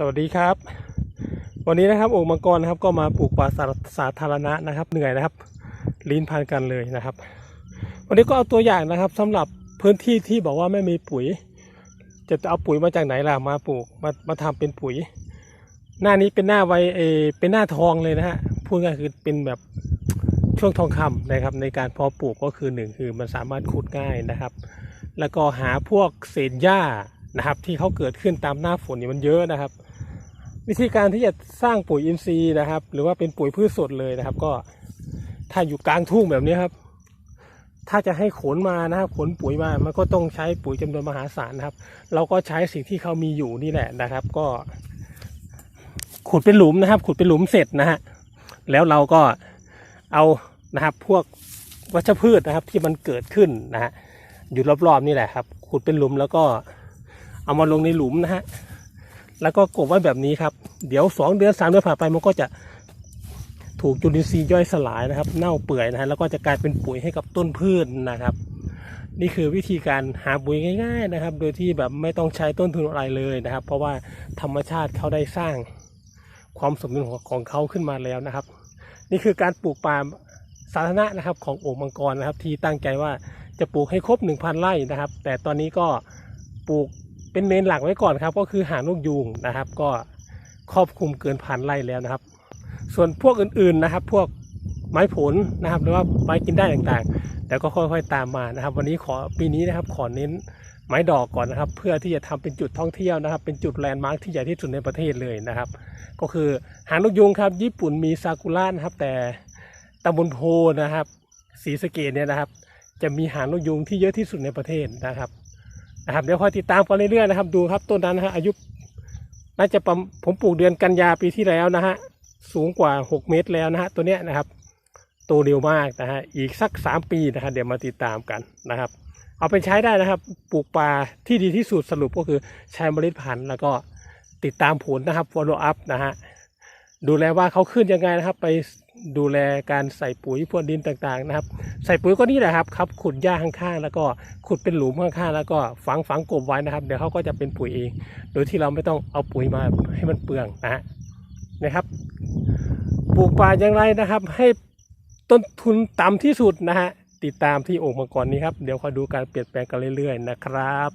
สวัสดีครับ วันนี้นะครับโอ่งมังกรนะครับก็มาปลูกป่าสาสาธารณะนะครับ เหนื่อยนะครับ ลิ้นพันกันเลยนะครับ วันนี้ก็เอาตัวอย่างนะครับสำหรับพื้นที่ที่บอกว่าไม่มีปุ๋ย จะเอาปุ๋ยมาจากไหนล่ะมาปลูกมามาทำเป็นปุ๋ย หน้านี้เป็นหน้าไวเอเป็นหน้าทองเลยนะฮะพูดง่ายคือเป็นแบบช่วงทองคำนะครับ ในการเพาะปลูกก็คือหนึ่งคือมันสามารถขุดง่ายนะครับ แล้วก็หาพวกเศษหญ้านะครับที่เขาเกิดขึ้นตามหน้าฝนนี่มันเยอะนะครับ วิธีการที่จะสร้างปุ๋ยอินทรีย์นะครับ หรือว่าเป็นปุ๋ยพืชสดเลยนะครับ ก็ถ้าอยู่กลางทุ่งแบบนี้ครับ ถ้าจะให้ขนมานะครับขนปุ๋ยมา มันก็ต้องใช้ปุ๋ยจำนวนมหาศาลนะครับ เราก็ใช้สิ่งที่เขามีอยู่นี่แหละนะครับ ก็ ขุดเป็นหลุมนะครับ ขุดเป็นหลุมเสร็จนะฮะแล้วเราก็เอานะครับ พวกวัชพืชนะครับ ที่มันเกิดขึ้นนะฮะอยู่รอบๆนี่แหละครับ ขุดเป็นหลุมแล้วก็เอามาลงในหลุมนะฮะ แล้วก็กบไว้แบบนี้ครับ เดี๋ยวสองเดือนสามเดือนผ่านไปมันก็จะถูกจุลินทรีย์ย่อยสลายนะครับ เน่าเปื่อยนะฮะแล้วก็จะกลายเป็นปุ๋ยให้กับต้นพืชนะครับ นี่คือวิธีการหาปุ๋ยง่าย ๆนะครับ โดยที่แบบไม่ต้องใช้ต้นทุนอะไรเลยนะครับ เพราะว่าธรรมชาติเขาได้สร้างความสมดุลของของเขาขึ้นมาแล้วนะครับ นี่คือการปลูกปาล์มสาธารณะนะครับ ของโอ่งมังกรนะครับ ที่ตั้งใจว่าจะปลูกให้ครบ 1,000ไร่นะครับ แต่ตอนนี้ก็ปลูก เป็นเมนหลักไว้ก่อนครับ ก็คือหานกยูงนะครับ ก็ครอบคลุมเกินพันไร่แล้วนะครับ ส่วนพวกอื่นๆนะครับ พวกไม้ผลนะครับ หรือว่าไม้กินได้ต่างๆ แต่ก็ค่อยๆตามมานะครับ วันนี้ขอปีนี้นะครับขอเน้นไม้ดอกก่อนนะครับ เพื่อที่จะทำเป็นจุดท่องเที่ยวนะครับ เป็นจุดแลนด์มาร์คที่ใหญ่ที่สุดในประเทศเลยนะครับ ก็คือหางนกยูงครับ ญี่ปุ่นมีซากุระนะครับ แต่ตำบลโพนะครับศรีสะเกดเนี่ยนะครับ จะมีหางนกยูงที่เยอะที่สุดในประเทศนะครับ นะครับ เดี๋ยวคอยติดตามกันเรื่อยๆนะครับ ดูครับต้นนั้นนะฮะอายุน่าจะประมผมปลูกเดือนกันยาปีที่แล้วนะฮะสูงกว่า 6 เมตรแล้วนะฮะตัวเนี้ยนะครับโตเร็วมากนะฮะอีกสัก 3 ปีนะฮะเดี๋ยวมาติดตามกันนะครับ เอาไปใช้ได้นะครับ ปลูกปลาที่ดีที่สุดสรุปก็คือใช้เมล็ดพันธุ์แล้วก็ติดตามผลนะครับ follow up นะฮะ ดูแลว่าเขาขึ้นยังไงนะครับ ไปดูแลการใส่ปุ๋ยพรวนดินต่างๆนะครับ ใส่ปุ๋ยก็นี่แหละครับครับขุดหญ้าข้างๆ แล้วก็ขุดเป็นหลุมข้างๆ แล้วก็ฝังฝังกบไว้นะครับ เดี๋ยวเขาก็จะเป็นปุ๋ยเอง โดยที่เราไม่ต้องเอาปุ๋ยมาให้มันเปลืองนะนะครับปลูกป่าอย่างไรนะครับ ให้ต้นทุนต่ำที่สุดนะฮะติดตามที่โอ่งมังกรนี้ครับเดี๋ยวคอยดูการเปลี่ยนแปลงกันเรื่อยๆนะครับ